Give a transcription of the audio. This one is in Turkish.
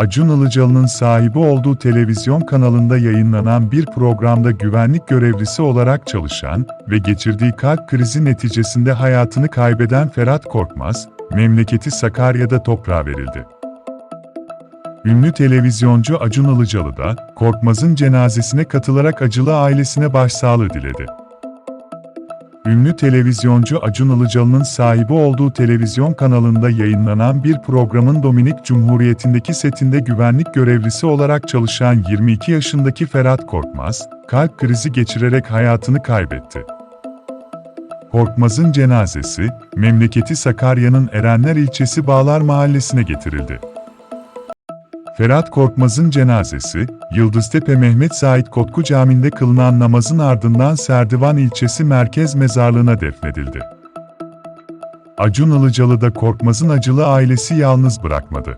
Acun Ilıcalı'nın sahibi olduğu televizyon kanalında yayınlanan bir programda güvenlik görevlisi olarak çalışan ve geçirdiği kalp krizi neticesinde hayatını kaybeden Ferhat Korkmaz, memleketi Sakarya'da toprağa verildi. Ünlü televizyoncu Acun Ilıcalı da, Korkmaz'ın cenazesine katılarak acılı ailesine başsağlığı diledi. Ünlü televizyoncu Acun Ilıcalı'nın sahibi olduğu televizyon kanalında yayınlanan bir programın Dominik Cumhuriyeti'ndeki setinde güvenlik görevlisi olarak çalışan 22 yaşındaki Ferhat Korkmaz, kalp krizi geçirerek hayatını kaybetti. Korkmaz'ın cenazesi, memleketi Sakarya'nın Erenler ilçesi Bağlar Mahallesi'ne getirildi. Ferhat Korkmaz'ın cenazesi, Yıldıztepe Mehmet Zahit Kotku Camii'nde kılınan namazın ardından Serdivan ilçesi merkez mezarlığına defnedildi. Acun Ilıcalı da Korkmaz'ın acılı ailesi yalnız bırakmadı.